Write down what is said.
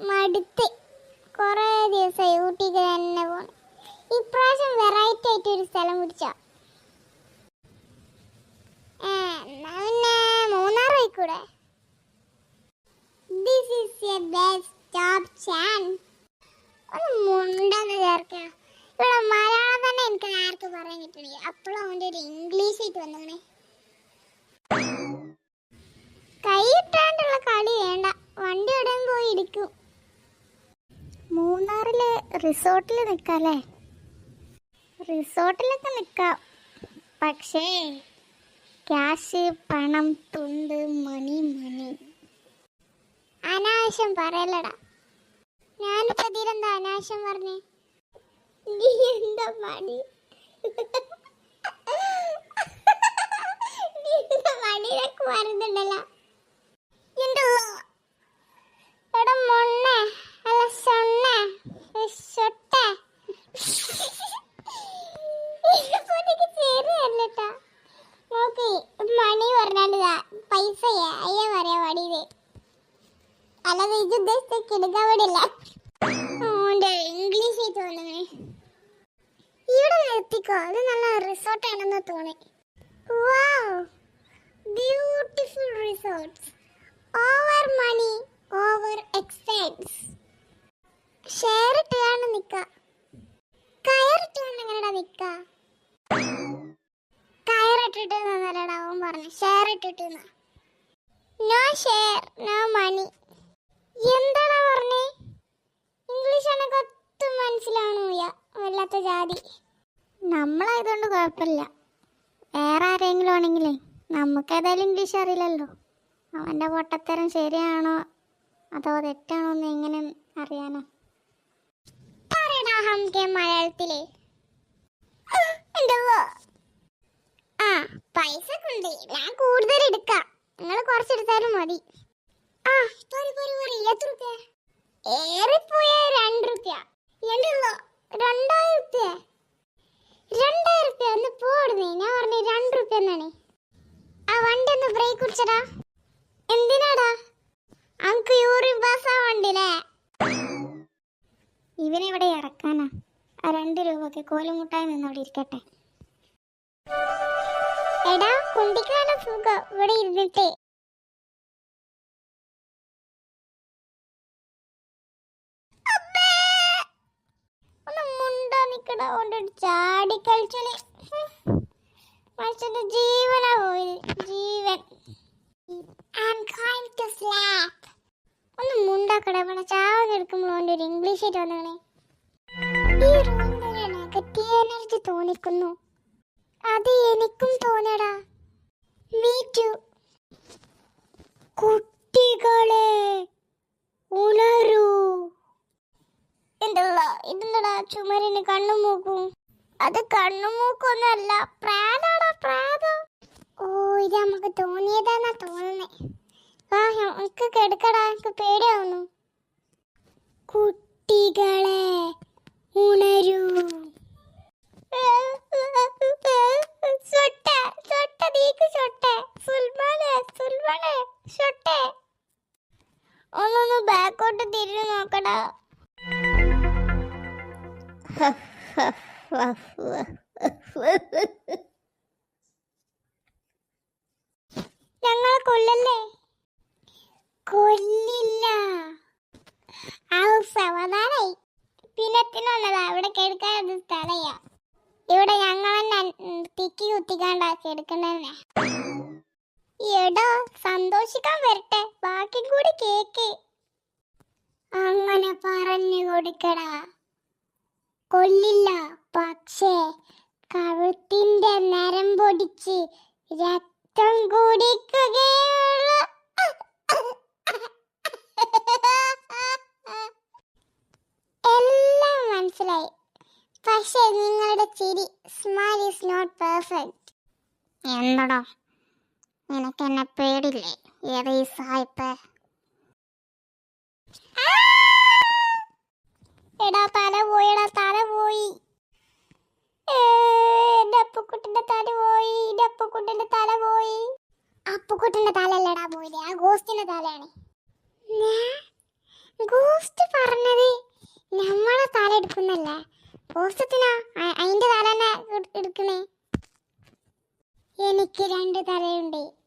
മടുത്ത് കുറേ ദിവസമായി ഊട്ടിക്ക് തന്നെ പോണം. ഇപ്രാവശ്യം വെറൈറ്റി ആയിട്ട് ഒരു സ്ഥലം പിടിച്ചോ. പിന്നെ മൂന്നാർ പോയിക്കൂടെ this is a best chance ഒന്ന് മുണ്ടെന്ന് ചേർക്കാം ഇവിടെ മലയാളം തന്നെ എനിക്ക് നേരത്തെ പറയാൻ കിട്ടണില്ല അപ്പോഴും അവന്റെ ഒരു ഇംഗ്ലീഷ് ആയിട്ട് വന്നേ കൈയിട്ടാണ്ടുള്ള കളി വേണ്ട. വണ്ടി ഉടൻ പോയി ഇരിക്കും മൂന്നാറിൽ റിസോർട്ടിൽ നിൽക്കാല്ലേ റിസോർട്ടിലൊക്കെ നിൽക്കാം പക്ഷേ ക്യാഷ് പണം തുണ്ട് മണി മണി. അനാവശ്യം പറയലടാ ഞാൻ പ്രതിരന്താ അനാവശ്യം പറഞ്ഞേ? നീ എന്താ മണി? മണി പറഞ്ഞാലിതാ പൈസയാ അയ്യാ പറയാ മണിയത് അല്ലാതെ ഇത് ഉദ്ദേശിച്ച കിടക്കാൻ ഓന്റെ ഇംഗ്ലീഷ് തോന്നുന്നേ. ഇവിടെ നിർത്തിക്കോ അത് നല്ല റിസോർട്ട് ആണെന്ന് തോന്നി wow beautiful resorts over money over expense share അവൻ share no share no money എന്താടാ ഇംഗ്ലീഷ് വല്ലാത്ത ജാതി. നമ്മളായതുകൊണ്ട് കുഴപ്പമില്ല. വേറെ ആരെങ്കിലും ആണെങ്കിലേ നമുക്കേതായാലും ഇംഗ്ലീഷ് അറിയില്ലല്ലോ. അവന്റെ പൊട്ടത്തരം ശരിയാണോ അതോ തെറ്റാണോ എന്ന് എങ്ങനെ അറിയാനോ? പറയടാ ഹംകെ മലയാളത്തിലെ ആ പൈസ കൊണ്ട് ഞാൻ കൂടുതൽ എടുക്കാം. നിങ്ങൾ കുറച്ചെടുത്താലും മതി. ആ പോരി പോരി പോരി. എത്ര റുപ്യ? ഏറിപ്പോയ രണ്ട് റുപ്യ. എന്തുള്ളോ രണ്ടായിരം റുപ്യ? രണ്ടായിരം റുപ്യ? ഒന്ന് പോടുന്നേ. ഞാൻ പറഞ്ഞു രണ്ട് റുപ്യ എന്നാണ്. വണ്ടി ഒന്ന് ബ്രേക്ക് കുടിച്ചടാ എന്തിനാടാ? അങ്ക് യൂറി ബസ് ആ വണ്ടിയില്ലേ ഇവനെവിടെ ഇറക്കാനാ? ആ രണ്ട് രൂപക്ക് കോലുമുട്ടായി നിന്നവിടെ ഇരിക്കട്ടെ. എടാ കുണ്ടിക്കാല സുഖം. ഇവിടെ ഇരുന്നിട്ടേ. ചാടി ജീവനാ പോയി ജീവൻ. I'm going to slap. ഒന്ന് മുണ്ടാക്കട ചാവൻ എടുക്കുമ്പോൾ അവന്റെ ഒരു ഇംഗ്ലീഷ് ആയിട്ട് വന്നേ ഈ റൂമിൽ നെഗറ്റീവ് എനർജി തോന്നിക്കുന്നു. അത് എനിക്കും തോന്നടാ. മീ ടു കുട്ടികളെ ഉണരൂ. എന്തല്ല ഇതെന്താടാ? ചുമരിന് കണ്ണും മൂക്കും. അത് കണ്ണും മൂക്കൊന്നല്ല പ്രാതാടാ പ്രാതം ഓ ഇത് നമുക്ക് തോന്നിയതാന്നാ തോന്നുന്നേ. ആ നമുക്ക് കെടുക്കടാ എനിക്ക് പേടിയാവുന്നു. കുട്ടികളെ ഉണരൂ. ഒന്നൊന്ന് ബാക്കോട്ട് തിരിഞ്ഞു നോക്കടാ. ഞങ്ങളെ കൊല്ലല്ലേ? കൊല്ലില്ല. സമാധാനായി പിന്നത്തിനുള്ളതാ ഇവിടെ കേൾക്കാൻ സ്ഥലയാ. ഇവിടെ ഞങ്ങൾ തന്നെ തിക്കി കുത്തിക്കാണ്ടാക്കി എടുക്കണന്നെ എടോ സന്തോഷിക്കാൻ വരട്ടെ ബാക്കി കൂടി കേക്ക്. അങ്ങനെ പറഞ്ഞു കൊടുക്കടാ. കൊല്ലില്ല പക്ഷേ കഴുത്തിന്റെ നരം പൊടിച്ച് രക്തം കുടിക്കുകയുള്ളു എല്ലാം മനസ്സിലായി. പക്ഷേ നിങ്ങളുടെ ചിരി സ്മൈൽ ഈസ് നോട്ട് പെർഫെക്റ്റ് എന്തടോ? നിനക്ക് എന്നെ പേടില്ലേ ഈ സായിപ്പ്? എടാ തല പോയടാ തല പോയി. എന്റെ അപ്പുക്കുട്ടിന്റെ തല പോയി എന്റെ തല പോയി. അപ്പുക്കുട്ടിന്റെ തലല്ലടാ പോയില്ലേ ആ ഗോസ്റ്റിന്റെ തലയാണ്. ഗോസ്റ്റ് പറഞ്ഞത് നമ്മളെ തല എടുക്കുന്നല്ല? ഗോസ്റ്റത്തിനാ അതിന്റെ തല തന്നെ എടു- എടുക്കണേ എനിക്ക് രണ്ട് തലയുണ്ട്.